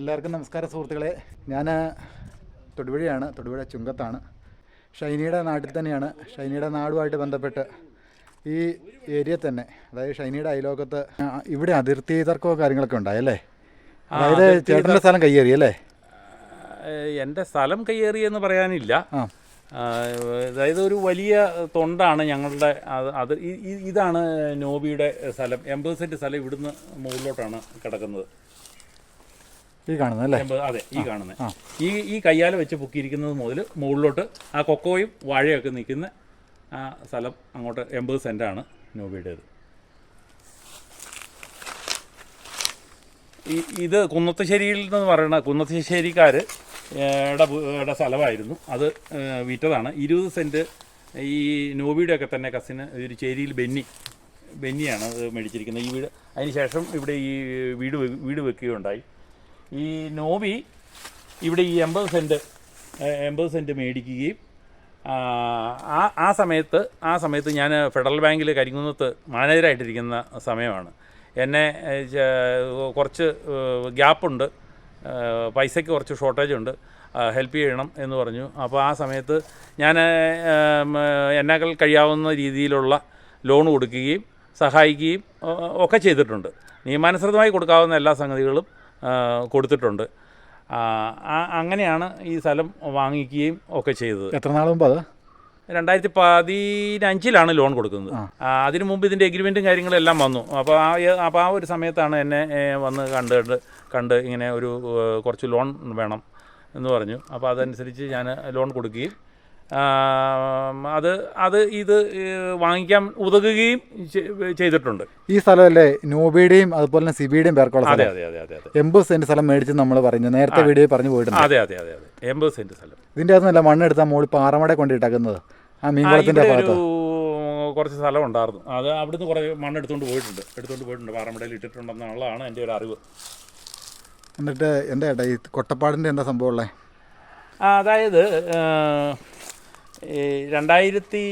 എല്ലാവർക്കും നമസ്കാര സുഹൃത്തുക്കളെ. ഞാൻ തൊടുപുഴയാണ്. തൊടുപുഴ ചുങ്കത്താണ്. ഷൈനിയുടെ നാട്ടിൽ തന്നെയാണ്. ഷൈനിയുടെ നാടുമായിട്ട് ബന്ധപ്പെട്ട് ഈ ഏരിയ തന്നെ അതായത് ഷൈനിയുടെ അയലോകത്ത് ഇവിടെ അതിർത്തി തർക്കമോ കാര്യങ്ങളൊക്കെ ഉണ്ടായല്ലേ അതായത് ചേട്ടന്റെ സ്ഥലം കയ്യേറി അല്ലേ? എന്റെ സ്ഥലം കയ്യേറിയെന്ന് പറയാനില്ല. ആ. ആ, അതായത് ഒരു വലിയ തൊണ്ടാണ് ഞങ്ങളുടെ അത് ഇതാണ് നോബിയുടെ സ്ഥലം. എൺപത് സെന്റ് സ്ഥലം ഇവിടുന്ന് മുകളിലോട്ടാണ് കിടക്കുന്നത്. ഈ കാണുന്നത് അല്ലേ? അതെ ഈ കാണുന്നത്. ഈ ഈ കയ്യാല വെച്ച് പൊക്കിയിരിക്കുന്നത് മുതൽ മുകളിലോട്ട് ആ കൊക്കോയും വാഴയൊക്കെ നിൽക്കുന്ന ആ സ്ഥലം അങ്ങോട്ട് എൺപത് സെന്റാണ് നോബിയുടേത്. ഈ ഇത് കുന്നത്തശ്ശേരിയിൽ നിന്ന് പറയുന്ന കുന്നത്തശ്ശേരിക്കാർ ഇട സ്ഥലമായിരുന്നു. അത് വിറ്റതാണ്. ഇരുപത് സെന്റ് ഈ നോബിയുടെ ഒക്കെ തന്നെ കസിന് ഒരു ചേരിയിൽ ബെന്നി ബെന്നിയാണ് അത് മേടിച്ചിരിക്കുന്നത്. ഈ വീട് അതിന് ശേഷം ഇവിടെ ഈ വീട് വീട് വെക്കുകയുണ്ടായി. ഈ നോവി ഇവിടെ ഈ എൺപത് സെന്റ് എൺപത് സെന്റ് മേടിക്കുകയും ആ, ആ സമയത്ത് ആ സമയത്ത് ഞാൻ ഫെഡറൽ ബാങ്കിൽ കരിങ്കുന്നത്ത് മാനേജറായിട്ടിരിക്കുന്ന സമയമാണ്. എന്നെ കുറച്ച് ഗ്യാപ്പുണ്ട് പൈസയ്ക്ക് കുറച്ച് ഷോർട്ടേജ് ഉണ്ട് ഹെൽപ്പ് ചെയ്യണം എന്ന് പറഞ്ഞു. അപ്പോൾ ആ സമയത്ത് ഞാൻ എന്നേക്കാൾ കഴിയാവുന്ന രീതിയിലുള്ള ലോൺ കൊടുക്കുകയും സഹായിക്കുകയും ഒക്കെ ചെയ്തിട്ടുണ്ട്. നിയമാനുസൃതമായി കൊടുക്കാവുന്ന എല്ലാ സംഗതികളും കൊടുത്തിട്ടുണ്ട്. അങ്ങനെയാണ് ഈ സ്ഥലം വാങ്ങിക്കുകയും ഒക്കെ ചെയ്തത്. എത്ര നാൾ മുമ്പ് അത്? രണ്ടായിരത്തി പതിനഞ്ചിലാണ് ലോൺ കൊടുക്കുന്നത്. അതിനു മുമ്പ് ഇതിന്റെ എഗ്രിമെന്റും കാര്യങ്ങളെല്ലാം വന്നു. അപ്പോൾ ആ അപ്പോൾ ആ ഒരു സമയത്താണ് എന്നെ വന്ന് കണ്ട് കണ്ട് കണ്ട് ഇങ്ങനെ ഒരു കുറച്ച് ലോൺ വേണം എന്ന് പറഞ്ഞു. അപ്പോൾ അതനുസരിച്ച് ഞാൻ ലോൺ കൊടുക്കുകയും അത് അത് ഇത് വാങ്ങിക്കാൻ ഉതകുകയും ചെയ്തിട്ടുണ്ട്. ഈ സ്ഥലമല്ലേ നോബിയുടെയും അതുപോലെ തന്നെ സിബിയുടെയും പേർക്കുള്ള അതെ സ്ഥലം അതെ അതെ അതെ. എൺപത് സെന്റ് സ്ഥലം മേടിച്ച് നമ്മൾ പറഞ്ഞു. നേരത്തെ വീഡിയോ പറഞ്ഞു പോയിട്ടുണ്ട്. അതെ അതെ അതെ അതെ. എൺപത് സെന്റ് സ്ഥലം. ഇതിന്റെ അകത്തുനിന്നല്ല മണ്ണെടുത്താൽ മുകളിൽ പാറമട കൊണ്ടിട്ടാക്കുന്നത് ആ മീൻകുളത്തിന്റെ ഭാഗത്ത്. കുറച്ച് സ്ഥലം ഉണ്ടായിരുന്നു. അത് അവിടുന്ന് കുറേ മണ്ണ് എടുത്തുകൊണ്ട് പോയിട്ടുണ്ട്. എടുത്തുകൊണ്ട് പോയിട്ടുണ്ട്. പാറമടയിൽ ഇട്ടിട്ടുണ്ടെന്നുള്ളതാണ് എന്റെ ഒരു അറിവ്. എന്നിട്ട് എന്താ ഏട്ടാ ഈ കൊട്ടപ്പാടിന്റെ എന്താ സംഭവമുള്ളത് അതായത് രണ്ടായിരത്തി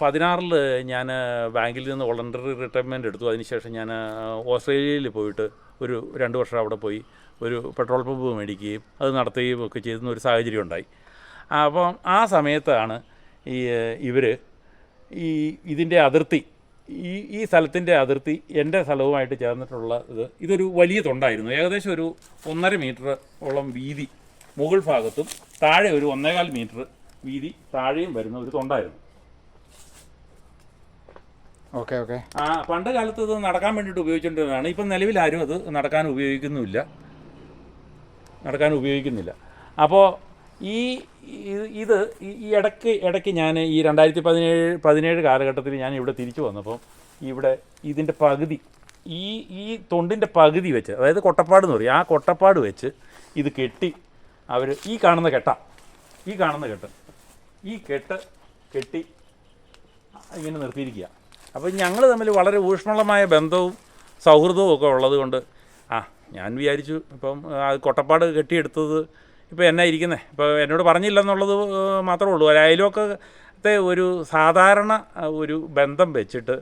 പതിനാറിൽ ഞാൻ ബാങ്കിൽ നിന്ന് വോളണ്ടറി റിട്ടയർമെന്റ് എടുത്തു. അതിനുശേഷം ഞാൻ ഓസ്ട്രേലിയയിൽ പോയിട്ട് ഒരു രണ്ട് വർഷം അവിടെ പോയി. ഒരു പെട്രോൾ പമ്പ് മേടിക്കുകയും അത് നടത്തുകയും ഒക്കെ ചെയ്യുന്ന ഒരു സാഹചര്യം ഉണ്ടായി. അപ്പം ആ സമയത്താണ് ഈ ഇവർ ഈ ഇതിന്റെ അതിർത്തി ഈ ഈ സ്ഥലത്തിന്റെ അതിർത്തി എന്റെ സ്ഥലവുമായിട്ട് ചേർന്നിട്ടുള്ള ഇത്. ഇതൊരു വലിയ തൊണ്ടായിരുന്നു. ഏകദേശം ഒരു ഒന്നര മീറ്റർ ഓളം വീതി മുകൾ ഭാഗത്തും താഴെ ഒരു ഒന്നേകാൽ മീറ്റർ വീതി താഴെയും വരുന്ന ഒരു തൊണ്ടായിരുന്നു. Okay okay. ആ പണ്ട് കാലത്ത് ഇത് നടക്കാൻ വേണ്ടിയിട്ട് ഉപയോഗിച്ചുകൊണ്ടിരുന്നതാണ് ഇപ്പം നിലവിൽ ആരും അത് നടക്കാൻ ഉപയോഗിക്കുന്നുമില്ല. നടക്കാൻ ഉപയോഗിക്കുന്നില്ല. അപ്പോൾ ഈ ഇത് ഈ ഇടയ്ക്ക് ഇടയ്ക്ക് ഞാൻ ഈ രണ്ടായിരത്തി പതിനേഴ് പതിനേഴ് കാലഘട്ടത്തിൽ ഞാൻ ഇവിടെ തിരിച്ചു വന്നപ്പോൾ ഇവിടെ ഇതിന്റെ പകുതി ഈ ഈ തൊണ്ടിന്റെ പകുതി വെച്ച് അതായത് കൊട്ടപ്പാട് എന്ന് പറയും ആ കൊട്ടപ്പാട് വെച്ച് ഇത് കെട്ടി അവർ ഈ കാണുന്ന കെട്ട. ഈ കാണുന്ന കെട്ട്. ഈ കെട്ട് കെട്ടി ഇങ്ങനെ നിർത്തിയിരിക്കുക. അപ്പോൾ ഞങ്ങൾ തമ്മിൽ വളരെ ഊഷ്മളമായ ബന്ധവും സൗഹൃദവും ഒക്കെ ഉള്ളതുകൊണ്ട് ആ ഞാൻ വിചാരിച്ചു ഇപ്പം അത് കൊട്ടപ്പാട് കെട്ടിയെടുത്തത് ഇപ്പോൾ എന്നാ ഇരിക്കുന്നത് ഇപ്പോൾ എന്നോട് പറഞ്ഞില്ലെന്നുള്ളത് മാത്രമേ ഉള്ളൂ. ഒരു അയൽവക്കത്തെ ഒരു സാധാരണ ഒരു ബന്ധം വെച്ചിട്ട്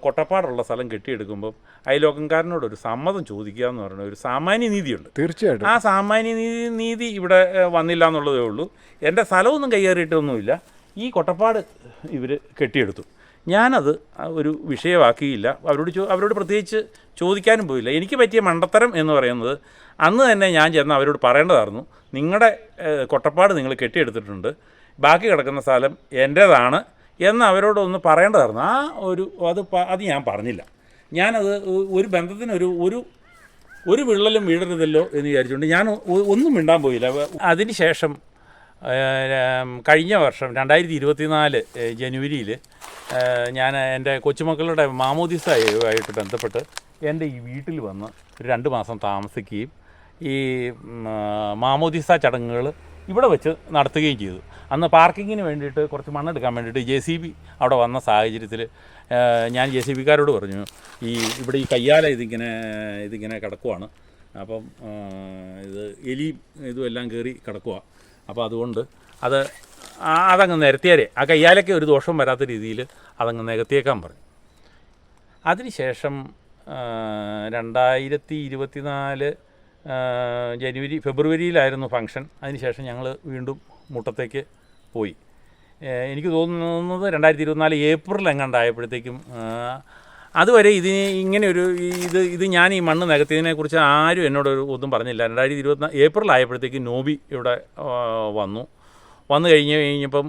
കൊട്ടപ്പാടുള്ള സ്ഥലം കെട്ടിയെടുക്കുമ്പോൾ അയൽവക്കംകാരനോടൊരു സമ്മതം ചോദിക്കുക എന്ന് പറയുന്ന ഒരു സാമാന്യ നീതിയുണ്ട്. തീർച്ചയായിട്ടും. ആ സാമാന്യ നീതി നീതി ഇവിടെ വന്നില്ല എന്നുള്ളതേ ഉള്ളൂ. എന്റെ സ്ഥലമൊന്നും കൈയേറിയിട്ടൊന്നുമില്ല. ഈ കൊട്ടപ്പാട് ഇവർ കെട്ടിയെടുത്തു. ഞാനത് ഒരു വിഷയമാക്കിയില്ല. അവരോട് ചോ അവരോട് പ്രത്യേകിച്ച് ചോദിക്കാനും പോയില്ല. എനിക്ക് പറ്റിയ മണ്ടത്തരം എന്ന് പറയുന്നത് അന്ന് തന്നെ ഞാൻ ചെന്ന് അവരോട് പറയേണ്ടതായിരുന്നു. നിങ്ങളുടെ കൊട്ടപ്പാട് നിങ്ങൾ കെട്ടിയെടുത്തിട്ടുണ്ട്. ബാക്കി കിടക്കുന്ന സ്ഥലം എന്റേതാണ് എന്ന് അവരോടൊന്ന് പറയേണ്ടതായിരുന്നു. ആ ഒരു അത് അത് ഞാൻ പറഞ്ഞില്ല. ഞാനത് ഒരു ബന്ധത്തിനൊരു ഒരു ഒരു ഒരു വിള്ളലും വീഴരുതല്ലോ എന്ന് വിചാരിച്ചുകൊണ്ട് ഞാൻ ഒന്നും മിണ്ടാൻ പോയില്ല. അതിന് ശേഷം കഴിഞ്ഞ വർഷം രണ്ടായിരത്തി ഇരുപത്തിനാല് ജനുവരിയിൽ ഞാൻ എന്റെ കൊച്ചുമക്കളുടെ മാമോദിസയുമായിട്ട് ബന്ധപ്പെട്ട് എന്റെ ഈ വീട്ടിൽ വന്ന് ഒരു രണ്ട് മാസം താമസിക്കുകയും ഈ മാമോദിസ ചടങ്ങുകൾ ഇവിടെ വെച്ച് നടത്തുകയും ചെയ്തു. അന്ന് പാർക്കിങ്ങിന് വേണ്ടിയിട്ട് കുറച്ച് മണ്ണെടുക്കാൻ വേണ്ടിയിട്ട് ജെ സി ബി അവിടെ വന്ന സാഹചര്യത്തിൽ ഞാൻ ജെ സി ബിക്കാരോട് പറഞ്ഞു ഈ ഇവിടെ ഈ കയ്യാല ഇതിങ്ങനെ ഇതിങ്ങനെ കിടക്കുവാണ്. അപ്പം ഇത് എലിയും ഇതും എല്ലാം കയറി കിടക്കുക അപ്പോൾ അതുകൊണ്ട് അത് അതങ്ങ് നിരത്തിയാലേ ആ കയ്യാലൊക്കെ ഒരു ദോഷം വരാത്ത രീതിയിൽ അതങ്ങ് നികത്തിയേക്കാൻ പറഞ്ഞു. അതിനുശേഷം രണ്ടായിരത്തി ഇരുപത്തിനാല് ജനുവരി ഫെബ്രുവരിയിലായിരുന്നു ഫംഗ്ഷൻ. അതിനുശേഷം ഞങ്ങൾ വീണ്ടും മുട്ടത്തേക്ക് പോയി. എനിക്ക് തോന്നുന്നത് രണ്ടായിരത്തി ഇരുപത്തിനാല് ഏപ്രിൽ എങ്ങാണ്ടായപ്പോഴത്തേക്കും അതുവരെ ഇതിന് ഇങ്ങനെ ഒരു ഇത് ഇത് ഞാൻ ഈ മണ്ണ് നികത്തിയതിനെക്കുറിച്ച് ആരും എന്നോട് ഒന്നും പറഞ്ഞില്ല. രണ്ടായിരത്തി ഇരുപത്തിനാല് ഏപ്രിൽ ആയപ്പോഴത്തേക്കും നോബി ഇവിടെ വന്നു. വന്നു കഴിഞ്ഞ് കഴിഞ്ഞപ്പം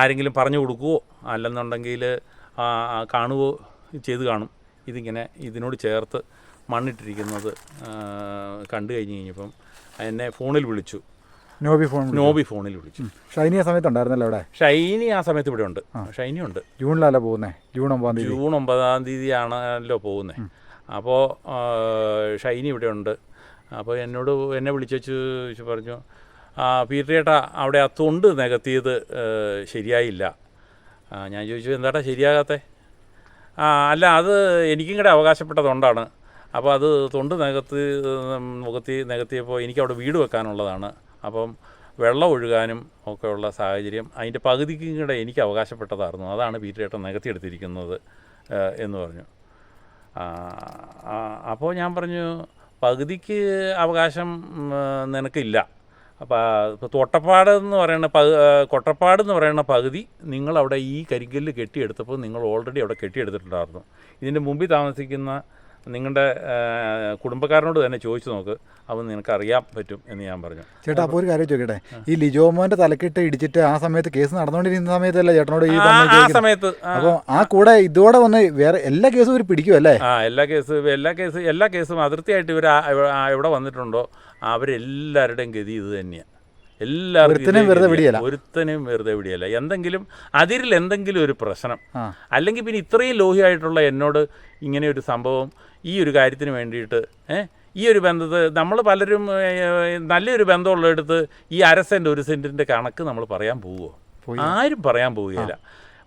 ആരെങ്കിലും പറഞ്ഞു കൊടുക്കുവോ? അല്ലെന്നുണ്ടെങ്കിൽ കാണുവോ? ചെയ്ത് കാണും. ഇതിങ്ങനെ ഇതിനോട് ചേർത്ത് മണ്ണിട്ടിരിക്കുന്നത് കണ്ടു കഴിഞ്ഞ് കഴിഞ്ഞപ്പം എന്നെ ഫോണിൽ വിളിച്ചു. നോബി ഫോൺ നോബി ഫോണിൽ വിളിച്ചു. ഷൈനി ആ സമയത്ത് ഉണ്ടായിരുന്നല്ലോ അവിടെ? ഷൈനി ആ സമയത്ത് ഇവിടെ ഉണ്ട്. ഷൈനി ഉണ്ട്. ജൂണിലല്ല പോകുന്നത് ജൂൺ ഒമ്പതാം തീയതി. ജൂൺ ഒമ്പതാം തീയതി ആണല്ലോ പോകുന്നത് അപ്പോൾ ഷൈനി ഇവിടെ ഉണ്ട്. അപ്പോൾ എന്നോട് എന്നെ വിളിച്ചു പറഞ്ഞു ആ പീറ്ററേട്ടാ അവിടെ ആ തൊണ്ട് നികത്തിയത് ശരിയായില്ല. ഞാൻ ചോദിച്ചു എന്താട്ടാ ശരിയാകാത്തെ? ആ അല്ല അത് എനിക്കും കൂടെ അവകാശപ്പെട്ട തൊണ്ടാണ്. അപ്പോൾ അത് തൊണ്ട് നികത്തി മുഖത്തി നികത്തിയപ്പോൾ എനിക്ക് അവിടെ വീട് വെക്കാനുള്ളതാണ്. അപ്പം വെള്ളം ഒഴുകാനും ഒക്കെയുള്ള സാഹചര്യം അതിന്റെ പകുതിക്കും കൂടെ എനിക്ക് അവകാശപ്പെട്ടതായിരുന്നു. അതാണ് പീറ്റേട്ടൻ നികത്തിയെടുത്തിരിക്കുന്നത് എന്ന് പറഞ്ഞു. അപ്പോൾ ഞാൻ പറഞ്ഞു പകുതിക്ക് അവകാശം നിനക്കില്ല. അപ്പോൾ ഇപ്പോൾ തൊട്ടപ്പാട് എന്ന് പറയുന്ന പകു കൊട്ടപ്പാട് എന്ന് പറയുന്ന പകുതി നിങ്ങൾ അവിടെ ഈ കരിങ്കല്ല് കെട്ടിയെടുത്തപ്പോൾ നിങ്ങൾ ഓൾറെഡി അവിടെ കെട്ടിയെടുത്തിട്ടുണ്ടായിരുന്നു. ഇതിന്റെ മുമ്പിൽ താമസിക്കുന്ന നിങ്ങളുടെ കുടുംബക്കാരനോട് തന്നെ ചോദിച്ചു നോക്ക്. അവൻ നിനക്ക് അറിയാൻ പറ്റും എന്ന് ഞാൻ പറഞ്ഞു. ചേട്ടാ അപ്പോൾ ഒരു കാര്യം ചോദിക്കട്ടെ? ഈ ലിജോമോന്റെ തലക്കിട്ട് ഇടിച്ചിട്ട് ആ സമയത്ത് കേസ് നടന്നുകൊണ്ടിരിക്കുന്ന സമയത്തല്ലേ ചേട്ടനോട് ഈ ആ- സമയത്ത് അപ്പോൾ ആ കൂടെ ഇതോടെ വന്ന് വേറെ എല്ലാ കേസും ഇവർ പിടിക്കും അല്ലേ? ആ എല്ലാ കേസും എല്ലാ കേസും എല്ലാ കേസും അതിർത്തിയായിട്ട് ഇവർ എവിടെ വന്നിട്ടുണ്ടോ? അവരെല്ലാവരുടെയും ഗതി ഇത് തന്നെയാണ് എല്ലാവർക്കും വെറുതെ. വിടിയല്ല. ഒരുത്തനെയും വെറുതെ വിടിയല്ല. എന്തെങ്കിലും അതിരിൽ എന്തെങ്കിലും ഒരു പ്രശ്നം. അല്ലെങ്കിൽ പിന്നെ ഇത്രയും ലോഹിയായിട്ടുള്ള എന്നോട് ഇങ്ങനെ ഒരു സംഭവം ഈ ഒരു കാര്യത്തിന് വേണ്ടിയിട്ട് ഏ ഈ ഒരു ബന്ധത്തെ നമ്മൾ പലരും നല്ലൊരു നല്ലൊരു ബന്ധമുള്ളടുത്ത് ഈ അര സെന്റ് ഒരു സെന്റിന്റെ കണക്ക് നമ്മൾ പറയാൻ പോവുമോ ആരും പറയാൻ പോവുകയില്ല.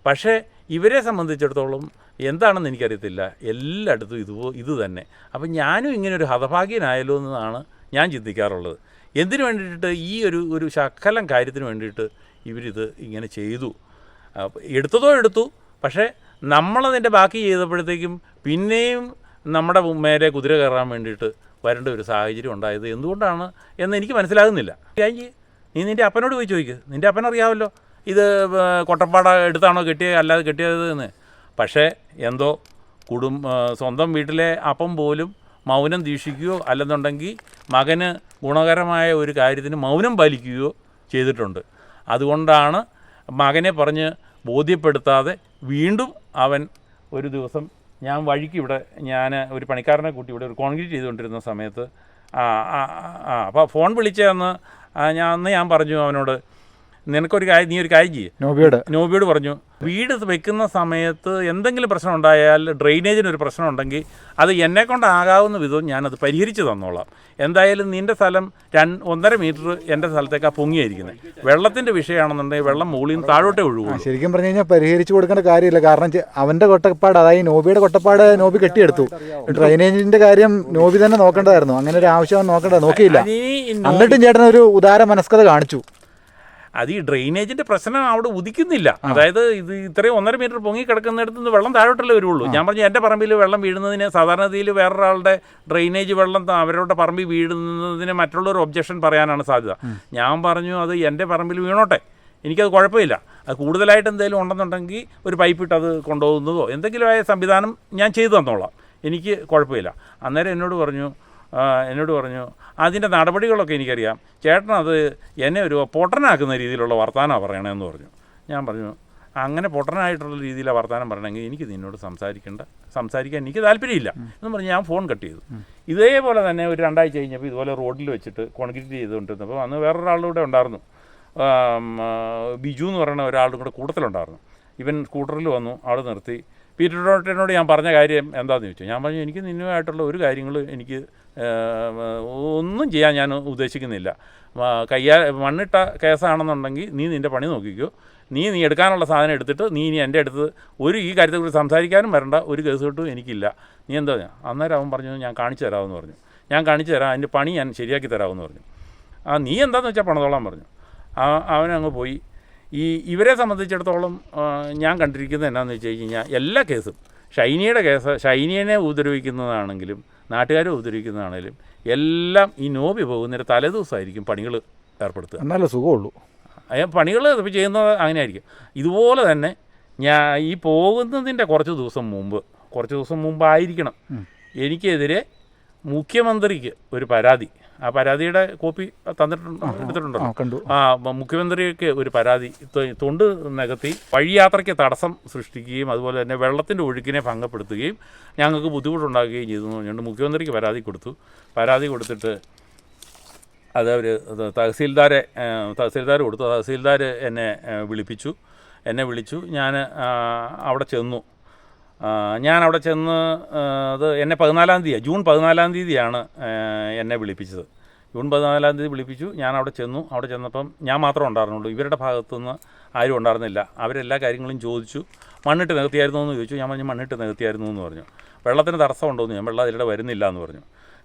പക്ഷേ ഇവരെ സംബന്ധിച്ചിടത്തോളം എന്താണെന്ന് എനിക്കറിയത്തില്ല. എല്ലായിടത്തും ഇതുപോ ഇത് തന്നെ. അപ്പം ഞാനും ഇങ്ങനെ ഒരു ഹതഭാഗ്യനായല്ലോ എന്നാണ് ഞാൻ ചിന്തിക്കാറുള്ളത്. എന്തിനു വേണ്ടിയിട്ട് ഈ ഒരു ഒരു ശക്കലം കാര്യത്തിന് വേണ്ടിയിട്ട് ഇവരിത് ഇങ്ങനെ ചെയ്തു. എടുത്തതോ എടുത്തു. പക്ഷേ നമ്മളതിന്റെ ബാക്കി ചെയ്തപ്പോഴത്തേക്കും പിന്നെയും നമ്മുടെ മേലെ കുതിര കയറാൻ വേണ്ടിയിട്ട് വരേണ്ട ഒരു സാഹചര്യം ഉണ്ടായത് എന്തുകൊണ്ടാണ് എന്ന് എനിക്ക് മനസ്സിലാകുന്നില്ല. കഴിഞ്ഞ് നീ നിന്റെ അപ്പനോട് പോയി ചോദിക്കുക നിന്റെ അപ്പനറിയാമല്ലോ ഇത് കൊട്ടപ്പാട എടുത്താണോ കെട്ടിയത് അല്ലാതെ കെട്ടിയത് എന്ന്. പക്ഷേ എന്തോ കുടും സ്വന്തം വീട്ടിലെ അപ്പം പോലും മൗനം ദീക്ഷിക്കുകയോ അല്ലെന്നുണ്ടെങ്കിൽ മകന് ഗുണകരമായ ഒരു കാര്യത്തിന് മൗനം പാലിക്കുകയോ ചെയ്തിട്ടുണ്ട്. അതുകൊണ്ടാണ് മകനെ പറഞ്ഞ് ബോധ്യപ്പെടുത്താതെ വീണ്ടും അവൻ ഒരു ദിവസം ഞാൻ വഴിക്ക് ഇവിടെ ഞാൻ ഒരു പണിക്കാരനെ കൂട്ടി ഇവിടെ ഒരു കോൺക്രീറ്റ് ചെയ്തുകൊണ്ടിരുന്ന സമയത്ത് ആ അപ്പോൾ ഫോൺ വിളിച്ചതെന്ന് ഞാൻ അന്ന് ഞാൻ പറഞ്ഞു അവനോട് നിനക്കൊരു കാര്യം നീ ഒരു കാര്യം ചെയ്യ്. നോബിയോട്. നോബിയോട് പറഞ്ഞു വീട് വെക്കുന്ന സമയത്ത് എന്തെങ്കിലും പ്രശ്നം ഉണ്ടായാൽ ഡ്രെയിനേജിന് ഒരു പ്രശ്നം ഉണ്ടെങ്കിൽ അത് എന്നെ കൊണ്ടാകാവുന്ന വിധം ഞാനത് പരിഹരിച്ച് തന്നോളാം. എന്തായാലും നിന്റെ സ്ഥലം രണ്ട് ഒന്നര മീറ്റർ എന്റെ സ്ഥലത്തേക്കാണ് പൊങ്ങിയായിരിക്കുന്നത് വെള്ളത്തിന്റെ വിഷയമാണെന്നുണ്ടെങ്കിൽ വെള്ളം മുകളിൽ നിന്ന് താഴോട്ടേ ഒഴുകും ശരിക്കും പറഞ്ഞു കഴിഞ്ഞാൽ പരിഹരിച്ചു കൊടുക്കേണ്ട കാര്യമില്ല. കാരണം അവന്റെ അവന്റെ കൊട്ടപ്പാട് അതായത് നോബിയുടെ കൊട്ടപ്പാട് നോബി കെട്ടിയെടുത്തു. ഡ്രെയിനേജിന്റെ കാര്യം നോബി തന്നെ നോക്കേണ്ടതായിരുന്നു. അങ്ങനെ ഒരു ആവശ്യം നോക്കേണ്ടത് നോക്കിയില്ല. എന്നിട്ടും ചേട്ടൻ ഒരു ഉദാര മനസ്കത കാണിച്ചു. അത് ഈ ഡ്രെയിനേജിന്റെ പ്രശ്നം അവിടെ ഉദിക്കുന്നില്ല. അതായത് ഇത് ഇത്രയും ഒന്നര മീറ്റർ പൊങ്ങി കിടക്കുന്നിടത്ത് നിന്ന് വെള്ളം താഴോട്ടല്ലേ വരുള്ളൂ. ഞാൻ പറഞ്ഞു എന്റെ പറമ്പിൽ വെള്ളം വീഴുന്നതിന് സാധാരണഗതിയിൽ വേറൊരാളുടെ ഡ്രെയിനേജ് വെള്ളം അവരുടെ പറമ്പിൽ വീഴുന്നതിന് മറ്റുള്ളവർ ഒബ്ജക്ഷൻ പറയാനാണ് സാധ്യത. ഞാൻ പറഞ്ഞു അത് എന്റെ പറമ്പിൽ വീണോട്ടെ. എനിക്കത് കുഴപ്പമില്ല. അത് കൂടുതലായിട്ട് എന്തെങ്കിലും ഉണ്ടെന്നുണ്ടെങ്കിൽ ഒരു പൈപ്പ് ഇട്ട് അത് കൊണ്ടുപോകുന്നതോ എന്തെങ്കിലും ആയ സംവിധാനം ഞാൻ ചെയ്തു തന്നോളാം. എനിക്ക് കുഴപ്പമില്ല. അന്നേരം എന്നോട് പറഞ്ഞു എന്നോട് പറഞ്ഞു അതിന്റെ നടപടികളൊക്കെ എനിക്കറിയാം. ചേട്ടൻ അത് എന്നെ ഒരു പൊട്ടനാക്കുന്ന രീതിയിലുള്ള വർത്തമാനമാണ് പറയണമെന്ന് പറഞ്ഞു. ഞാൻ പറഞ്ഞു അങ്ങനെ പൊട്ടനായിട്ടുള്ള രീതിയിലാണ് വർത്തമാനം പറയണമെങ്കിൽ എനിക്ക് നിന്നോട് സംസാരിക്കേണ്ട. സംസാരിക്കാൻ എനിക്ക് താല്പര്യമില്ല. എന്ന് പറഞ്ഞ് ഞാൻ ഫോൺ കട്ട് ചെയ്തു. ഇതേപോലെ തന്നെ ഒരു രണ്ടാഴ്ച കഴിഞ്ഞപ്പോൾ ഇതുപോലെ റോഡിൽ വെച്ചിട്ട് കോൺക്രീറ്റ് ചെയ്തുകൊണ്ടിരുന്നപ്പോൾ അന്ന് വേറൊരാളുടെ ഉണ്ടായിരുന്നു. ബിജു എന്ന് പറയുന്ന ഒരാളുടെ കൂടെ കൂട്ടത്തിലുണ്ടായിരുന്നു. ഇവൻ സ്കൂട്ടറിൽ വന്നു അവിടെ നിർത്തി. പീറ്റർ ഡോട്ടനോട് ഞാൻ പറഞ്ഞ കാര്യം എന്താണെന്ന് ചോദിച്ചു ഞാൻ പറഞ്ഞു എനിക്ക് നിന്നുമായിട്ടുള്ള ഒരു കാര്യങ്ങൾ എനിക്ക് ഒന്നും ചെയ്യാൻ ഞാൻ ഉദ്ദേശിക്കുന്നില്ല. കയ്യാ മണ്ണിട്ട കേസാണെന്നുണ്ടെങ്കിൽ നീ നിന്റെ പണി നോക്കിക്കോ. നീ നീ എടുക്കാനുള്ള സാധനം എടുത്തിട്ട് നീ ഇനി എന്റെ അടുത്ത് ഒരു ഈ കാര്യത്തെക്കുറിച്ച് സംസാരിക്കാനും വരണ്ട ഒരു കേസ് കിട്ടും എനിക്കില്ല. നീ എന്താ അന്നേരം അവൻ പറഞ്ഞു ഞാൻ കാണിച്ചു തരാമെന്ന് പറഞ്ഞു. ഞാൻ കാണിച്ചു തരാം അതിന്റെ പണി ഞാൻ ശരിയാക്കി തരാമെന്ന് പറഞ്ഞു. ആ നീ എന്താണെന്ന് വെച്ചാൽ പണിതോളാൻ പറഞ്ഞു. അവനങ്ങ് പോയി. ഈ ഇവരെ സംബന്ധിച്ചിടത്തോളം ഞാൻ കണ്ടിരിക്കുന്നത് എന്നാന്ന് വെച്ച് കഴിഞ്ഞാൽ എല്ലാ കേസും ഷൈനിയുടെ കേസ് ഷൈനിയനെ ഉപദ്രവിക്കുന്നതാണെങ്കിലും നാട്ടുകാരെ ഉപദ്രവിക്കുന്നതാണെങ്കിലും എല്ലാം ഈ നോബി പോകുന്നതിന്റെ തലേദിവസമായിരിക്കും പണികൾ ഏർപ്പെടുത്തുക. നല്ല സുഖമുള്ളൂ. പണികൾ ഇപ്പോൾ ചെയ്യുന്നത് അങ്ങനെയായിരിക്കും. ഇതുപോലെ തന്നെ ഞാൻ ഈ പോകുന്നതിന്റെ കുറച്ച് ദിവസം മുമ്പ് കുറച്ച് ദിവസം മുമ്പായിരിക്കണം എനിക്കെതിരെ മുഖ്യമന്ത്രിക്ക് ഒരു പരാതി. ആ പരാതിയുടെ കോപ്പി തന്നിട്ടുണ്ട് എടുത്തിട്ടുണ്ടോ എടുത്തിട്ടുണ്ടല്ലോ. കണ്ടു. ആ മുഖ്യമന്ത്രിക്ക് ഒരു പരാതി തൊണ്ട് നികത്തി വഴിയാത്രയ്ക്ക് തടസ്സം സൃഷ്ടിക്കുകയും അതുപോലെ തന്നെ വെള്ളത്തിന്റെ ഒഴുക്കിനെ ഭംഗപ്പെടുത്തുകയും ഞങ്ങൾക്ക് ബുദ്ധിമുട്ടുണ്ടാക്കുകയും ചെയ്തു എന്ന് പറഞ്ഞുകൊണ്ട് മുഖ്യമന്ത്രിക്ക് പരാതി കൊടുത്തു. പരാതി കൊടുത്തിട്ട് അത് അവർ തഹസീൽദാരെ തഹസീൽദാർ കൊടുത്തു. തഹസീൽദാർ എന്നെ വിളിപ്പിച്ചു. എന്നെ വിളിച്ചു. ഞാൻ അവിടെ ചെന്നു. ഞാൻ അവിടെ ചെന്ന് അത് എന്നെ പതിനാലാം തീയതി ജൂൺ പതിനാലാം തീയതിയാണ് എന്നെ വിളിപ്പിച്ചത്. ജൂൺ പതിനാലാം തീയതി വിളിപ്പിച്ചു ഞാൻ അവിടെ ചെന്നു. അവിടെ ചെന്നപ്പം ഞാൻ മാത്രമേ ഉണ്ടായിരുന്നുള്ളൂ. ഇവരുടെ ഭാഗത്തുനിന്ന് ആരും ഉണ്ടായിരുന്നില്ല. അവരെല്ലാ കാര്യങ്ങളും ചോദിച്ചു. മണ്ണിട്ട് നികത്തിയായിരുന്നു എന്ന് ചോദിച്ചു. ഞാൻ പറഞ്ഞു മണ്ണിട്ട് നികത്തിയായിരുന്നു എന്ന് പറഞ്ഞു. വെള്ളത്തിന് തടസ്സമുണ്ടോ എന്ന് ഞാൻ വെള്ളം അതിലൂടെ വരുന്നില്ല എന്ന് പറഞ്ഞു.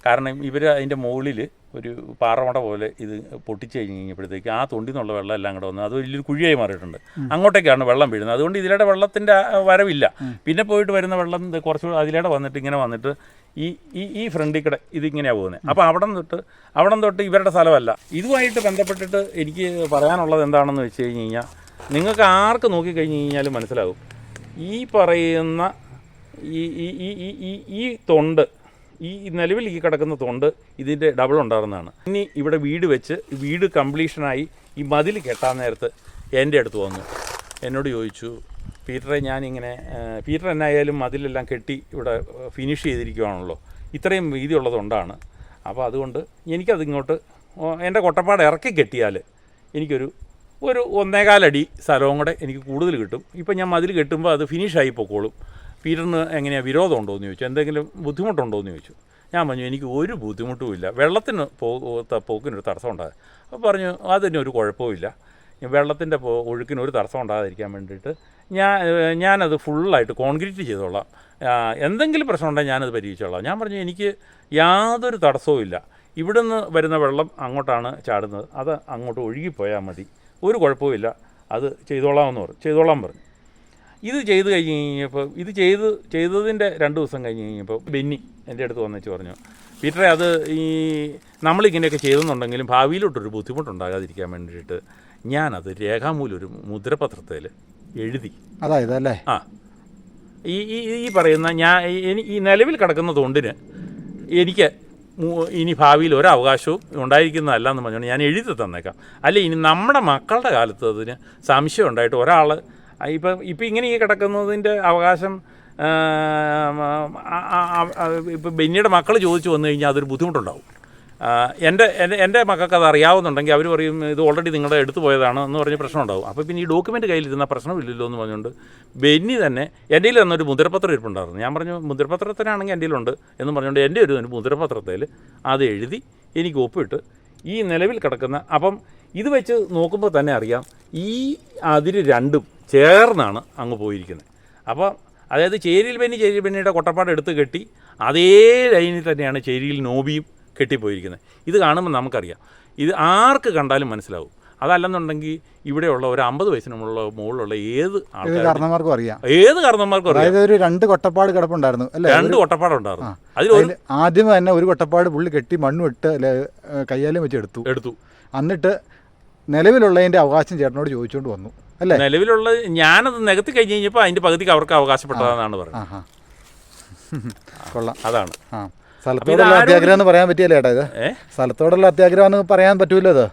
കാരണം ഇവർ അതിന്റെ മുകളിൽ ഒരു പാറമട പോലെ ഇത് പൊട്ടിച്ച് കഴിഞ്ഞ് കഴിഞ്ഞപ്പോഴത്തേക്ക് ആ തൊണ്ടിൽ നിന്നുള്ള വെള്ളം എല്ലാം കൂടെ വന്ന് അത് വലിയൊരു കുഴിയായി മാറിയിട്ടുണ്ട്. അങ്ങോട്ടേക്കാണ് വെള്ളം വീഴുന്നത്. അതുകൊണ്ട് ഇതിലൂടെ വെള്ളത്തിന്റെ വരവില്ല. പിന്നെ പോയിട്ട് വരുന്ന വെള്ളം കുറച്ചുകൂടെ അതിലൂടെ വന്നിട്ട് ഇങ്ങനെ വന്നിട്ട് ഈ ഈ ഈ ഫ്രണ്ടിൽ കൂടെ ഇതിങ്ങനെയാണ് പോകുന്നത് അപ്പോൾ അവിടെ തൊട്ട് അവിടെ തൊട്ട് ഇവരുടെ സ്ഥലമല്ല. ഇതുമായിട്ട് ബന്ധപ്പെട്ടിട്ട് എനിക്ക് പറയാനുള്ളത് എന്താണെന്ന് വെച്ച് കഴിഞ്ഞ് കഴിഞ്ഞാൽ നിങ്ങൾക്ക് ആർക്ക് നോക്കിക്കഴിഞ്ഞ് കഴിഞ്ഞാലും മനസ്സിലാവും. ഈ പറയുന്ന ഈ ഈ ഈ ഈ ഈ തൊണ്ട് ഈ നിലവിൽ ഈ കിടക്കുന്ന തൊണ്ട് ഇതിന്റെ ഡബിൾ ഉണ്ടാകുന്നതാണ്. ഇനി ഇവിടെ വീട് വെച്ച് വീട് കംപ്ലീഷനായി ഈ മതിൽ കെട്ടാൻ നേരത്ത് എന്റെ അടുത്ത് വന്നു. എന്നോട് ചോദിച്ചു പീറ്ററെ ഞാനിങ്ങനെ പീറ്റർ എന്നായാലും മതിലെല്ലാം കെട്ടി ഇവിടെ ഫിനിഷ് ചെയ്തിരിക്കുവാണല്ലോ. ഇത്രയും വീതിയുള്ളതുകൊണ്ടാണ് അപ്പോൾ അതുകൊണ്ട് എനിക്കതിങ്ങോട്ട് ഇങ്ങോട്ട് എന്റെ കൊട്ടപ്പാട് ഇറക്കി കെട്ടിയാൽ എനിക്കൊരു ഒരു ഒന്നേകാലടി സ്ഥലവും കൂടെ എനിക്ക് കൂടുതൽ കിട്ടും. ഇപ്പം ഞാൻ മതിൽ കെട്ടുമ്പോൾ അത് ഫിനിഷായി പൊക്കോളും. പീറ്ററിന് എങ്ങനെയാണ് വിരോധമുണ്ടോ എന്ന് ചോദിച്ചു. എന്തെങ്കിലും ബുദ്ധിമുട്ടുണ്ടോ എന്ന് ചോദിച്ചു. ഞാൻ പറഞ്ഞു എനിക്ക് ഒരു ബുദ്ധിമുട്ടും ഇല്ല വെള്ളത്തിന് പോ പോക്കിനൊരു തടസ്സം ഉണ്ടാകും അപ്പോൾ പറഞ്ഞു അതിന് ഒരു കുഴപ്പമില്ല വെള്ളത്തിന്റെ ഒഴുക്കിന് ഒരു തടസ്സം ഉണ്ടാകാതിരിക്കാൻ വേണ്ടിയിട്ട് ഞാൻ ഞാനത് ഫുള്ളായിട്ട് കോൺക്രീറ്റ് ചെയ്തോളാം. എന്തെങ്കിലും പ്രശ്നം ഉണ്ടെങ്കിൽ ഞാനത് പരിഹരിച്ചോളാം ഞാൻ പറഞ്ഞു എനിക്ക് യാതൊരു തടസ്സവും ഇല്ല ഇവിടുന്ന് വരുന്ന വെള്ളം അങ്ങോട്ടാണ് ചാടുന്നത്. അത് അങ്ങോട്ട് ഒഴുകിപ്പോയാൽ മതി. ഒരു കുഴപ്പവുമില്ല. അത് ചെയ്തോളാമെന്ന് പറഞ്ഞു ചെയ്തോളാൻ പറഞ്ഞു. ഇത് ചെയ്ത് കഴിഞ്ഞ് കഴിഞ്ഞപ്പോൾ ഇത് ചെയ്ത് ചെയ്തതിന്റെ രണ്ട് ദിവസം കഴിഞ്ഞ് കഴിഞ്ഞപ്പോൾ ബെന്നി എന്റെ അടുത്ത് വന്നിട്ട് പറഞ്ഞു പീറ്ററെ അത് ഈ നമ്മളിങ്ങനെയൊക്കെ ചെയ്തെന്നുണ്ടെങ്കിലും ഭാവിയിലോട്ടൊരു ബുദ്ധിമുട്ടുണ്ടാകാതിരിക്കാൻ വേണ്ടിയിട്ട് ഞാനത് രേഖാമൂലം ഒരു മുദ്രപത്രത്തിൽ എഴുതി. അതായത് അല്ലേ ആ. ഈ ഈ ഈ പറയുന്ന ഞാൻ ഈ നിലവിൽ കിടക്കുന്ന തൊണ്ടിന് എനിക്ക് ഇനി ഭാവിയിൽ ഒരവകാശവും ഉണ്ടായിരിക്കുന്നതല്ല എന്ന് പറഞ്ഞുകൊണ്ട് ഞാൻ എഴുതി തന്നേക്കാം. അല്ല ഇനി നമ്മുടെ മക്കളുടെ കാലത്ത് അതിന് സംശയം ഉണ്ടായിട്ട് ഒരാൾ ഇപ്പം ഇപ്പം ഇങ്ങനെ ഈ കിടക്കുന്നതിന്റെ അവകാശം ഇപ്പം ബെന്നിയുടെ മക്കൾ ചോദിച്ചു വന്നു കഴിഞ്ഞാൽ അതൊരു ബുദ്ധിമുട്ടുണ്ടാവും. എന്റെ എന്റെ മക്കൾക്ക് അത് അറിയാവുന്നുണ്ടെങ്കിൽ അവർ പറയും ഇത് ഓൾറെഡി നിങ്ങളുടെ എടുത്തു പോയതാണ് എന്ന് പറഞ്ഞ് പ്രശ്നം ഉണ്ടാവും അപ്പോൾ പിന്നെ ഈ ഡോക്യുമെന്റ് കയ്യിലിരുന്ന പ്രശ്നമില്ലല്ലോ എന്ന് പറഞ്ഞുകൊണ്ട് ബെന്നി തന്നെ എന്റെ കയ്യിൽ തന്നൊരു മുദ്രപത്രം ഇരിപ്പുണ്ടായിരുന്നു. ഞാൻ പറഞ്ഞു മുദ്രപത്രത്തിനാണെങ്കിൽ എന്റെ കയ്യിലുണ്ട് എന്ന് പറഞ്ഞുകൊണ്ട് എന്റെ ഒരു മുദ്രപത്രത്തിൽ അത് എഴുതി എനിക്ക് ഒപ്പിട്ട് ഈ നിലവിൽ കിടക്കുന്ന അപ്പം ഇത് വെച്ച് നോക്കുമ്പോൾ തന്നെ അറിയാം ഈ അതിര് രണ്ടും ചേർന്നാണ് അങ്ങ് പോയിരിക്കുന്നത്. അപ്പോൾ അതായത് ചേരിയിൽ ബെന്നി ചേരിയിൽ ബെന്നിയുടെ കൊട്ടപ്പാട് എടുത്ത് കെട്ടി അതേ ലൈനിൽ തന്നെയാണ് ചേരിയിൽ നോബിയും കെട്ടിപ്പോയിരിക്കുന്നത്. ഇത് കാണുമ്പോൾ നമുക്കറിയാം. ഇത് ആർക്ക് കണ്ടാലും മനസ്സിലാവും. അതല്ലെന്നുണ്ടെങ്കിൽ ഇവിടെയുള്ള ഒരു അമ്പത് വയസ്സിനുള്ള മുകളിലുള്ള ഏത് കാരണന്മാർക്കും അറിയാം. ഏത് കാരണന്മാർക്കും അറിയാം. അതായത് ഒരു രണ്ട് കൊട്ടപ്പാട് കിടപ്പുണ്ടായിരുന്നു അല്ലേ? രണ്ട് കൊട്ടപ്പാടുണ്ടായിരുന്നു. അതിൽ ആദ്യം തന്നെ ഒരു കൊട്ടപ്പാട് പുള്ളി കെട്ടി മണ്ണും ഇട്ട് അല്ലെ കയ്യാലും വെച്ച് എടുത്തു. എടുത്തു. എന്നിട്ട് നിലവിലുള്ളതിന്റെ അവകാശം ചേട്ടനോട് ചോദിച്ചുകൊണ്ട് വന്നു. അല്ലേ? നിലവിലുള്ള ഞാനത് നികത്തി കഴിഞ്ഞ് കഴിഞ്ഞപ്പോൾ അതിന്റെ പകുതിക്ക് അവർക്ക് അവകാശപ്പെട്ടതാണെന്നാണ് പറയുന്നത്. കൊള്ളാം. അതാണ്. ആ. സ്ഥലത്തോടുള്ള അത്യാഗ്രഹം എന്ന് പറയാൻ പറ്റിയല്ലേ ചേട്ടാ ഇത്? സ്ഥലത്തോടുള്ള അത്യാഗ്രഹം എന്ന് പറയാൻ പറ്റൂല്ലോ ഇത്?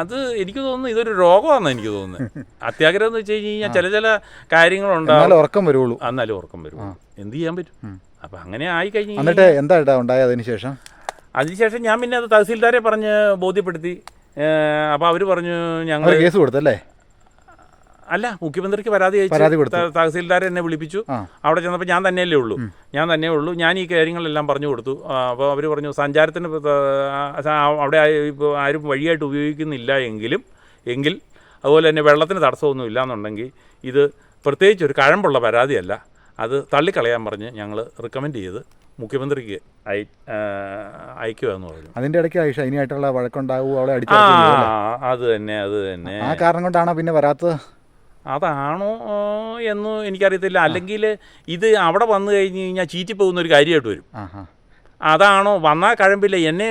അത് എനിക്ക് തോന്നുന്നു ഇതൊരു രോഗമാണെന്ന് എനിക്ക് തോന്നുന്നത് അത്യാഗ്രഹം എന്ന് വെച്ച് കഴിഞ്ഞാൽ ചില ചില കാര്യങ്ങളുണ്ടാവും. ഉറക്കം വരുള്ളൂ എന്നാലും ഉറക്കം വരും എന്ത് ചെയ്യാൻ പറ്റും? അപ്പൊ അങ്ങനെ ആയി കഴിഞ്ഞു എന്നിട്ട് എന്താ ഏട്ടാ ഉണ്ടായത് അതിന് ശേഷം? അതിനുശേഷം ഞാൻ പിന്നെ അത് തഹസീൽദാരെ പറഞ്ഞ് ബോധ്യപ്പെടുത്തി. അപ്പോൾ അവർ പറഞ്ഞു ഞങ്ങൾ കേസ് കൊടുത്തല്ലേ? അല്ല മുഖ്യമന്ത്രിക്ക് പരാതി അയച്ചു. തഹസീൽദാർ എന്നെ വിളിപ്പിച്ചു. അവിടെ ചെന്നപ്പോൾ ഞാൻ തന്നെയല്ലേ ഉള്ളൂ. ഞാൻ തന്നെ ഉള്ളൂ. ഞാൻ ഈ കാര്യങ്ങളെല്ലാം പറഞ്ഞു കൊടുത്തു. അപ്പോൾ അവർ പറഞ്ഞു സഞ്ചാരത്തിന് അവിടെ ഇപ്പോൾ ആരും വഴിയായിട്ട് ഉപയോഗിക്കുന്നില്ല എങ്കിലും എങ്കിൽ അതുപോലെ തന്നെ വെള്ളത്തിന് തടസ്സമൊന്നും ഇല്ലയെന്നുണ്ടെങ്കിൽ ഇത് പ്രത്യേകിച്ച് ഒരു കഴമ്പുള്ള പരാതിയല്ല. അത് തള്ളിക്കളയാൻ പറഞ്ഞ് ഞങ്ങൾ റെക്കമെൻഡ് ചെയ്ത് മുഖ്യമന്ത്രിക്ക് അയ അയക്കുക എന്ന് പറഞ്ഞു. അതിന്റെ ഇടയ്ക്ക് ആയിഷ ഇനിയായിട്ടുള്ള വഴക്കുണ്ടാവും അവളെ അടിച്ചു അത് തന്നെ അത് തന്നെ. ആ കാരണം കൊണ്ടാണോ പിന്നെ വരാത്തത്? അതാണോ എന്ന് എനിക്കറിയത്തില്ല. അല്ലെങ്കിൽ ഇത് അവിടെ വന്നു കഴിഞ്ഞ് കഴിഞ്ഞാൽ ചീറ്റി പോകുന്ന ഒരു കാര്യമായിട്ട് വരും. അതാണോ വന്നാൽ കഴമ്പില്ല. എന്നെ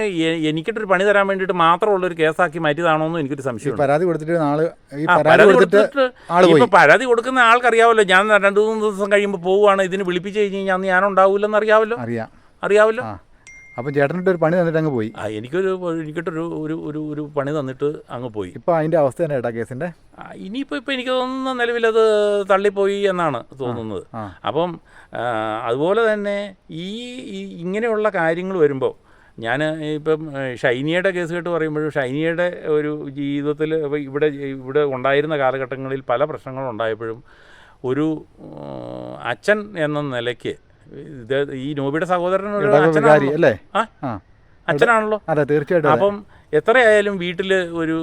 എനിക്കിട്ടൊരു പണി തരാൻ വേണ്ടിയിട്ട് മാത്രമുള്ളൊരു കേസാക്കി മാറ്റിയതാണോ എന്ന് എനിക്കൊരു സംശയം പരാതി കൊടുത്തിട്ട് നാൾ ഈ ആ, പരാതി കൊടുത്തിട്ട് ആൾ ഇപ്പൊ പരാതി കൊടുക്കുന്ന ആൾക്കറിയാവല്ലോ. ഞാൻ രണ്ടു മൂന്ന് ദിവസം കഴിയുമ്പോൾ പോവുകയാണ്. ഇതിന് വിളിപ്പിച്ച് കഴിഞ്ഞ് കഴിഞ്ഞാൽ അന്ന് ഞാൻ ഉണ്ടാവില്ലെന്ന് അറിയാവല്ലോ. അറിയാം. അറിയാവല്ലോ. അപ്പം ചേട്ടനിട്ട് ഒരു പണി തന്നിട്ട് അങ്ങ് പോയി? ആ എനിക്കൊരു എനിക്കിട്ടൊരു ഒരു ഒരു ഒരു പണി തന്നിട്ട് അങ്ങ് പോയി. ഇപ്പം അതിന്റെ അവസ്ഥ തന്നെ ഏട്ടാ കേസിന്റെ ഇനിയിപ്പോൾ ഇപ്പോൾ എനിക്ക് തോന്നുന്ന നിലവിലത് തള്ളിപ്പോയി എന്നാണ് തോന്നുന്നത്. അപ്പം അതുപോലെ തന്നെ ഈ ഇങ്ങനെയുള്ള കാര്യങ്ങൾ വരുമ്പോൾ ഞാൻ ഇപ്പം ഷൈനിയുടെ കേസ് കേട്ട് പറയുമ്പോഴും ഷൈനിയുടെ ഒരു ജീവിതത്തിൽ ഇവിടെ ഇവിടെ ഉണ്ടായിരുന്ന കാലഘട്ടങ്ങളിൽ പല പ്രശ്നങ്ങളും ഉണ്ടായപ്പോഴും ഒരു അച്ഛൻ എന്ന നിലയ്ക്ക് ഇത് ഈ നോബിയുടെ അച്ഛനാണല്ലോ. അല്ലേ? അച്ഛനാണല്ലോ. അതെ തീർച്ചയായിട്ടും. അപ്പം എത്രയായാലും വീട്ടിൽ ഒരു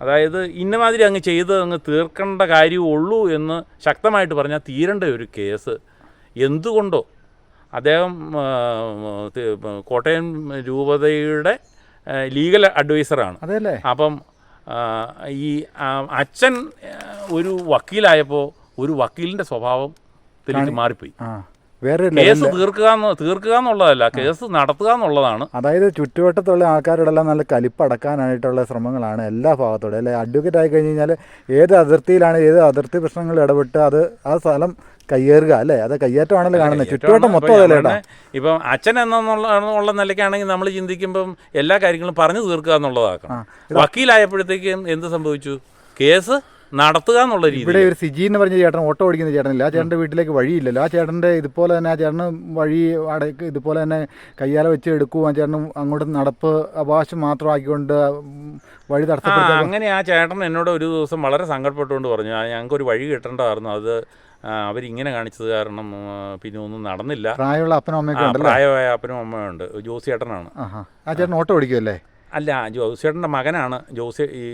അതായത് ഇന്നമാതിരി അങ്ങ് ചെയ്ത് അങ്ങ് തീർക്കേണ്ട കാര്യമുള്ളൂ എന്ന് ശക്തമായിട്ട് പറഞ്ഞാൽ തീരേണ്ട ഒരു കേസ്. എന്തുകൊണ്ടോ? അദ്ദേഹം കോട്ടയം രൂപതയുടെ ലീഗൽ അഡ്വൈസറാണ്. അപ്പം ഈ അച്ഛൻ ഒരു വക്കീലായപ്പോൾ ഒരു വക്കീലിന്റെ സ്വഭാവത്തിലേക്ക് മാറിപ്പോയി. വേറെ കേസ് തീർക്കുക തീർക്കുക എന്നുള്ളതല്ല കേസ് നടത്തുക എന്നുള്ളതാണ് അതായത് ചുറ്റുവട്ടത്തുള്ള ആൾക്കാരോടെല്ലാം നല്ല കലിപ്പടക്കാനായിട്ടുള്ള ശ്രമങ്ങളാണ് എല്ലാ ഭാഗത്തോടെ. അല്ലെ? അഡ്വക്കേറ്റ് ആയി കഴിഞ്ഞ് കഴിഞ്ഞാൽ ഏത് അതിർത്തിയിലാണ് ഏത് അതിർത്തി പ്രശ്നങ്ങൾ ഇടപെട്ട് അത് ആ സ്ഥലം കയ്യേറുക അല്ലേ? അത് കയ്യേറ്റമാണല്ലോ കാണുന്നത്. ചുറ്റുവട്ടം മൊത്തം അതല്ലേ ഇപ്പം അച്ഛൻ എന്നുള്ള നിലയ്ക്കാണെങ്കിൽ നമ്മൾ ചിന്തിക്കുമ്പം എല്ലാ കാര്യങ്ങളും പറഞ്ഞു തീർക്കുക എന്നുള്ളതാക്കണം വക്കീലായപ്പോഴത്തേക്കും എന്ത് സംഭവിച്ചു? കേസ് നടത്തുക എന്നുള്ള രീതി ഇവിടെ ഒരു സിജി എന്ന് പറഞ്ഞ ചേട്ടൻ ഓട്ടോ ഓടിക്കുന്ന ചേട്ടനില്ല. ആ ചേട്ടന്റെ വീട്ടിലേക്ക് വഴിയില്ലല്ലോ. ആ ചേട്ടന്റെ ഇതുപോലെ തന്നെ ആ ചേട്ടന് വഴി അടയ്ക്ക് ഇതുപോലെ തന്നെ കയ്യാല വെച്ച് എടുക്കുക ആ ചേട്ടൻ അങ്ങോട്ട് നടപ്പ് അവകാശം മാത്രമാക്കിക്കൊണ്ട് വഴി ആ തടസ്സപ്പെടുത്തി അങ്ങനെ ആ ചേട്ടൻ എന്നോട് ഒരു ദിവസം വളരെ സങ്കടപ്പെട്ടുകൊണ്ട് പറഞ്ഞു "ആ, ഞങ്ങൾക്കൊരു വഴി കിട്ടേണ്ടതായിരുന്നു. അത് അവരിങ്ങനെ കാണിച്ചത് കാരണം പിന്നെ ഒന്നും നടന്നില്ല. പ്രായമുള്ള അപ്പനും അമ്മയും അമ്മയൊക്കെ പ്രായമായ അപ്പനും അമ്മയുണ്ട് ജോസി ചേട്ടനാണ് ആ ചേട്ടൻ ഓട്ടോ ഓടിക്കുമല്ലേ അല്ല ജോസിയേട്ടന്റെ മകനാണ്. ജോസി ഈ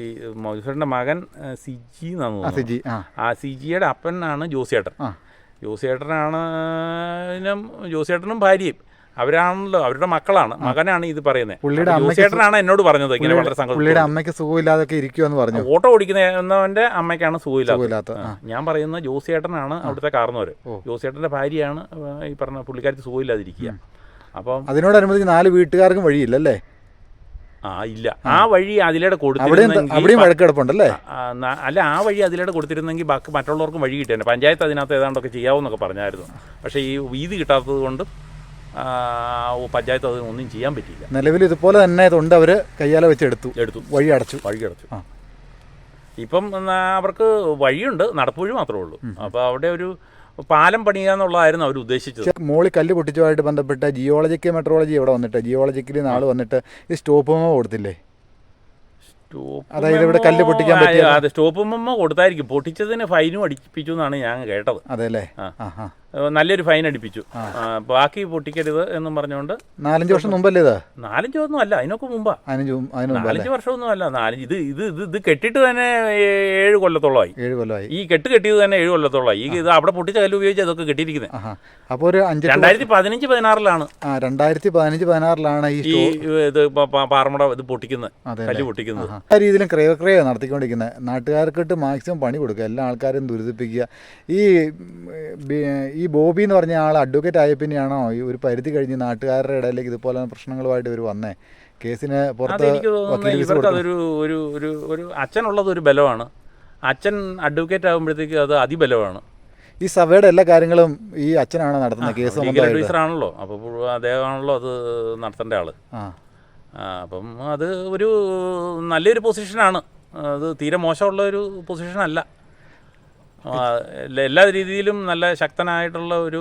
ജോസിയേട്ടന്റെ മകൻ സിജി എന്നാണ് ആ തോന്നുന്നത് സിജി ആ. സിജിയുടെ അപ്പനാണ് ജോസിയേട്ടൻ ജോസേട്ടനാണ് ജോസിയേട്ടനാണ് ജോസിയേട്ടനും ഭാര്യയും. അവരാണല്ലോ അവരുടെ മക്കളാണ്. മകനാണ് ഇത് പറയുന്നത്. പുള്ളിയുടെ ജോസിയേട്ടനാണ് എന്നോട് പറഞ്ഞത് ഇങ്ങനെ വളരെ പുള്ളിയുടെ അമ്മയ്ക്ക് സുഖമില്ലാതൊക്കെ ഇരിക്കുമെന്ന് പറഞ്ഞു? ഓട്ടോ ഓടിക്കുന്നവന്റെ അമ്മയ്ക്കാണ് സുഖമില്ലാത്ത ഞാൻ പറയുന്ന ജോസിയേട്ടനാണ് അവിടുത്തെ കാർന്നവര്. ജോസിയേട്ടന്റെ ഭാര്യയാണ് ഈ പറഞ്ഞ പുള്ളിക്കാരിക്ക് സുഖമില്ലാതിരിക്കുക. അപ്പം അതിനോടനുബന്ധിച്ച് നാല് വീട്ടുകാർക്കും വഴിയില്ലല്ലേ? ആ ഇല്ല. ആ വഴി അതിലൂടെ കൊടുത്തിരുന്നെങ്കിൽ അല്ല ആ വഴി അതിലൂടെ കൊടുത്തിരുന്നെങ്കിൽ ബാക്കി മറ്റുള്ളവർക്കും വഴി കിട്ടിയാണ് പഞ്ചായത്ത് അതിനകത്ത് ഏതാണ്ടൊക്കെ ചെയ്യാവുന്നൊക്കെ പറഞ്ഞായിരുന്നു. പക്ഷേ ഈ വീതി കിട്ടാത്തത് കൊണ്ട് പഞ്ചായത്ത് അത് ഒന്നും ചെയ്യാൻ പറ്റിയില്ല. നിലവിൽ ഇതുപോലെ തന്നെ തൊണ്ട് അവർ കയ്യാല വെച്ച് എടുത്തു. എടുത്തു വഴി അടച്ചു. വഴി അടച്ചു. ഇപ്പം അവർക്ക് വഴിയുണ്ട്. നടപ്പുവഴി മാത്രമേ ഉള്ളൂ. അപ്പോൾ അവിടെ ഒരു പാലം പണിയുക എന്നുള്ളതായിരുന്നു അവർ ഉദ്ദേശിച്ചത്. മോളി കല്ല് പൊട്ടിച്ചുമായിട്ട് ബന്ധപ്പെട്ട ജിയോളജിക്കൽ മെട്രോളജി ഇവിടെ വന്നിട്ട് ജിയോളജിക്കലി നാൾ വന്നിട്ട് ഈ സ്റ്റോപ്പ് മെമ്മോ കൊടുത്തില്ലേ? സ്റ്റോപ്പ് അതായത് ഇവിടെ കല്ല് പൊട്ടിക്കാൻ അതെ സ്റ്റോപ്പ് മെമ്മോ കൊടുത്തായിരിക്കും. പൊട്ടിച്ചതിന് ഫൈനും അടിപ്പിച്ചു എന്നാണ് ഞാൻ കേട്ടത്. അതെ അല്ലേ? ആ. നല്ലൊരു ഫൈൻ അടിപ്പിച്ചു. ബാക്കി പൊട്ടിക്കരുത് എന്നും പറഞ്ഞുകൊണ്ട് നാലഞ്ച് വർഷം മുമ്പല്ലേ ഇത്? നാലഞ്ച് ഒന്നും അല്ല അതിനൊക്കെ മുമ്പാ. നാലഞ്ച് വർഷമൊന്നും അല്ല നാലഞ്ച് ഇത് ഇത് ഇത് ഇത് കെട്ടിട്ട് തന്നെ ഏഴ് കൊല്ലത്തോളമായി. ഏഴ് കൊല്ലമായി. ഈ കെട്ട് കെട്ടിയത് തന്നെ ഏഴ് കൊല്ലത്തോളമായി. ഈ ഇത് അവിടെ പൊട്ടിച്ച കല്ല് ഉപയോഗിച്ച് അതൊക്കെ കെട്ടിയിരിക്കുന്നത് അപ്പോൾ ഒരു അഞ്ച് രണ്ടായിരത്തി പതിനഞ്ച് പതിനാറിലാണ്. രണ്ടായിരത്തി പതിനഞ്ച് പതിനാറിലാണ് ഈ ഇത് പാറമട ഇത് പൊട്ടിക്കുന്നത് കല്ല് പൊട്ടിക്കുന്നത്. ആ രീതിയിലും ക്രയ ക്രയ നടത്തിക്കൊണ്ടിരിക്കുന്നത് നാട്ടുകാർക്കിട്ട് മാക്സിമം പണി കൊടുക്കുക. എല്ലാ ആൾക്കാരും ദുരിതിപ്പിക്കുക. ഈ ഈ ബോബി എന്ന് പറഞ്ഞ ആൾ അഡ്വക്കേറ്റ് ആയ പിന്നെയാണോ ഈ ഒരു പരിധി കഴിഞ്ഞ് നാട്ടുകാരുടെ ഇടയിലേക്ക് ഇതുപോലെ പ്രശ്നങ്ങളുമായിട്ട് ഇവർ വന്നേ? കേസിന് പുറത്ത് ഇവർക്ക് അതൊരു ഒരു ഒരു ഒരു അച്ഛനുള്ളത് ഒരു ബലമാണ്. അച്ഛൻ അഡ്വക്കേറ്റ് ആകുമ്പോഴത്തേക്ക് അത് അതിബലമാണ്. ഈ സഭയുടെ എല്ലാ കാര്യങ്ങളും ഈ അച്ഛനാണ് നടത്തുന്നത് കേസ് ആണല്ലോ. അപ്പോൾ അദ്ദേഹമാണല്ലോ അത് നടത്തേണ്ട ആൾ. അപ്പം അത് ഒരു നല്ലൊരു പൊസിഷനാണ് അത് തീരെ മോശമുള്ള ഒരു പൊസിഷനല്ല എല്ലാ- രീതിയിലും നല്ല ശക്തനായിട്ടുള്ള ഒരു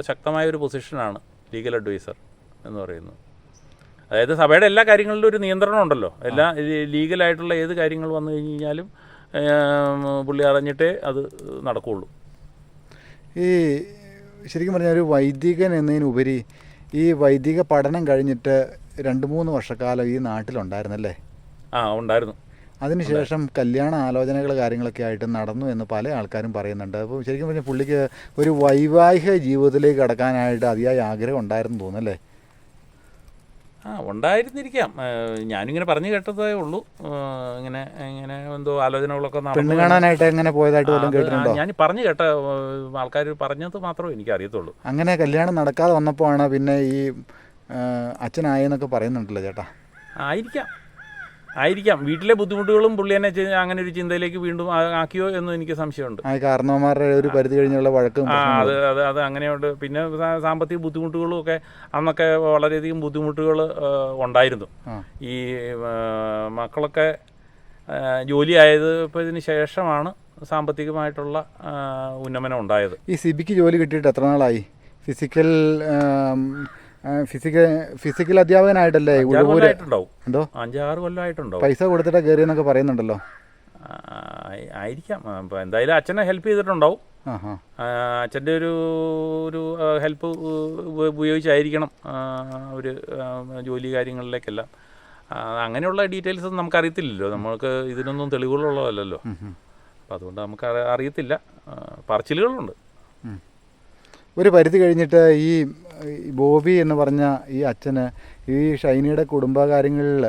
ശക്തമായ ഒരു പൊസിഷനാണ് ലീഗൽ അഡ്വൈസർ എന്ന് പറയുന്നത്. അതായത് സഭയുടെ എല്ലാ കാര്യങ്ങളിലും ഒരു നിയന്ത്രണം ഉണ്ടല്ലോ. എല്ലാ ലീഗലായിട്ടുള്ള ഏത് കാര്യങ്ങൾ വന്നു കഴിഞ്ഞ് കഴിഞ്ഞാലും പുള്ളി അറിഞ്ഞിട്ടേ അത് നടക്കുകയുള്ളൂ ഈ ശരിക്കും പറഞ്ഞാൽ ഒരു വൈദികൻ എന്നതിനുപരി ഈ വൈദിക പഠനം കഴിഞ്ഞിട്ട് രണ്ട് മൂന്ന് വർഷക്കാലം ഈ നാട്ടിലുണ്ടായിരുന്നല്ലേ? ആ ഉണ്ടായിരുന്നു. അതിനുശേഷം കല്യാണ ആലോചനകൾ കാര്യങ്ങളൊക്കെ ആയിട്ട് നടന്നു എന്ന് പല ആൾക്കാരും പറയുന്നുണ്ട്. അപ്പോൾ ശരിക്കും പറഞ്ഞാൽ പുള്ളിക്ക് ഒരു വൈവാഹിക ജീവിതത്തിലേക്ക് കടക്കാനായിട്ട് അതിയായ ആഗ്രഹം ഉണ്ടായിരുന്നു തോന്നുന്നല്ലേ? ആ ഉണ്ടായിരുന്നിരിക്കാം. ഞാനിങ്ങനെ പറഞ്ഞു കേട്ടതേ ഉള്ളൂ. ഇങ്ങനെ ഇങ്ങനെ എന്തോ ആലോചനകളൊക്കെ കാണാനായിട്ട് എങ്ങനെ പോയതായിട്ട് വല്ലതും കേട്ടിട്ടുണ്ടോ? ഞാൻ പറഞ്ഞു കേട്ട ആൾക്കാർ പറഞ്ഞത് മാത്രമേ എനിക്ക് അറിയത്തുള്ളൂ അങ്ങനെ കല്യാണം നടക്കാതെ വന്നപ്പോഴാണ് പിന്നെ ഈ അച്ഛനായെന്നൊക്കെ പറയുന്നുണ്ടല്ലോ ചേട്ടാ. ആയിരിക്കാം. ആയിരിക്കാം. വീട്ടിലെ ബുദ്ധിമുട്ടുകളും പുള്ളി എന്നെ അങ്ങനെ ഒരു ചിന്തയിലേക്ക് വീണ്ടും ആക്കിയോ എന്ന് എനിക്ക് സംശയമുണ്ട്. കാരണവന്മാരുടെ ഒരു പരിധി കഴിഞ്ഞുള്ള വഴക്കും. അത് അത് അത് അങ്ങനെയുണ്ട്. പിന്നെ സാമ്പത്തിക ബുദ്ധിമുട്ടുകളും ഒക്കെ അന്നൊക്കെ വളരെയധികം ബുദ്ധിമുട്ടുകൾ ഉണ്ടായിരുന്നു. ഈ മക്കളൊക്കെ ജോലി ആയത് ഇപ്പോൾ ഇതിന് ശേഷമാണ് സാമ്പത്തികമായിട്ടുള്ള ഉന്നമനം ഉണ്ടായത്. ഈ സിബിക്ക് ജോലി കിട്ടിയിട്ട് എത്ര നാളായി? ഫിസിക്കൽ ഫിസിക്കൽ ഫിസിക്കൽ അധ്യാപകനായിട്ടല്ലേ എന്തോ? അഞ്ചാറ് കൊല്ലമായിട്ടുണ്ടോ പൈസ കൊടുത്തിട്ട് കയറിയെന്നൊക്കെ പറയുന്നുണ്ടല്ലോ. ആയിരിക്കാം. എന്തായാലും അച്ഛനെ ഹെൽപ്പ് ചെയ്തിട്ടുണ്ടാവും. അച്ഛന്റെ ഒരു ഒരു ഹെൽപ്പ് ഉപയോഗിച്ചായിരിക്കണം ഒരു ജോലി കാര്യങ്ങളിലേക്കെല്ലാം. അങ്ങനെയുള്ള ഡീറ്റെയിൽസ് ഒന്നും നമുക്കറിയത്തില്ലല്ലോ. നമ്മൾക്ക് ഇതിനൊന്നും തെളിവുകളുള്ളതല്ലോ അപ്പം അതുകൊണ്ട് നമുക്ക് അറി- അറിയത്തില്ല പറച്ചിലുകളുണ്ട്. ഒരു പരിധി കഴിഞ്ഞിട്ട് ഈ ബോബി എന്ന് പറഞ്ഞ ഈ അച്ഛന് ഈ ഷൈനിയുടെ കുടുംബകാര്യങ്ങളിൽ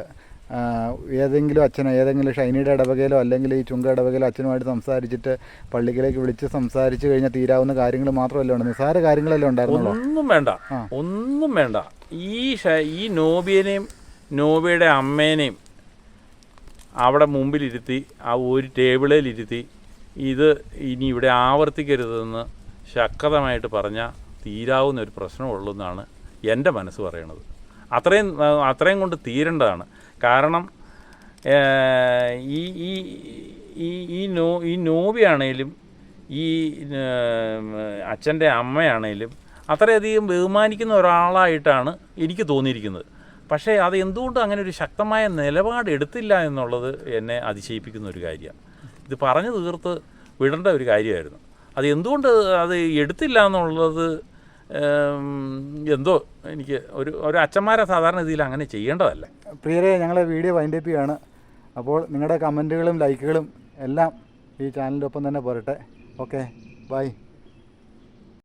ഏതെങ്കിലും അച്ഛനോ ഏതെങ്കിലും ഷൈനിയുടെ ഇടവകയിലോ അല്ലെങ്കിൽ ഈ ചുങ്ക ഇടവകയിലോ അച്ഛനുമായിട്ട് സംസാരിച്ചിട്ട് പള്ളിക്കലേക്ക് വിളിച്ച് സംസാരിച്ചു കഴിഞ്ഞാൽ തീരാവുന്ന കാര്യങ്ങൾ മാത്രമല്ല ഉണ്ട് നിസ്സാര കാര്യങ്ങളല്ലേ ഉണ്ടായിരുന്നു ഒന്നും വേണ്ട. ഒന്നും വേണ്ട. ഈ ഈ നോബിയനെയും നോബിയുടെ അമ്മേനെയും അവിടെ മുമ്പിലിരുത്തി ആ ഒരു ടേബിളിലിരുത്തി ഇത് ഇനി ഇവിടെ ആവർത്തിക്കരുതെന്ന് ശക്തമായിട്ട് പറഞ്ഞാൽ തീരാവുന്ന ഒരു പ്രശ്നമുള്ളൂ എന്നാണ് എന്റെ മനസ്സ് പറയണത്. അത്രയും അത്രയും കൊണ്ട് തീരേണ്ടതാണ്. കാരണം ഈ ഈ ഈ നോ ഈ നോബിയാണേലും ഈ അച്ഛന്റെ അമ്മയാണേലും അത്രയധികം ബഹുമാനിക്കുന്ന ഒരാളായിട്ടാണ് എനിക്ക് തോന്നിയിരിക്കുന്നത്. പക്ഷേ അത് എന്തുകൊണ്ട് അങ്ങനെ ഒരു ശക്തമായ നിലപാട് എടുത്തില്ല എന്നുള്ളത് എന്നെ അതിശയിപ്പിക്കുന്ന ഒരു കാര്യമാണ്. ഇത് പറഞ്ഞു തീർത്ത് വിടേണ്ട ഒരു കാര്യമായിരുന്നു. അത് എന്തുകൊണ്ട് അത് എടുത്തില്ല എന്നുള്ളത് എന്തോ എനിക്ക് ഒരു ഒരു അച്ഛന്മാരെ സാധാരണ രീതിയിൽ അങ്ങനെ ചെയ്യേണ്ടതല്ല? പ്രിയരെ ഞങ്ങളെ വീഡിയോ വൈൻഡപ്പ് ചെയ്യാണ് അപ്പോൾ നിങ്ങളുടെ കമന്റുകളും ലൈക്കുകളും എല്ലാം ഈ ചാനലിന്റെ ഒപ്പം തന്നെ പോരട്ടെ. Okay bye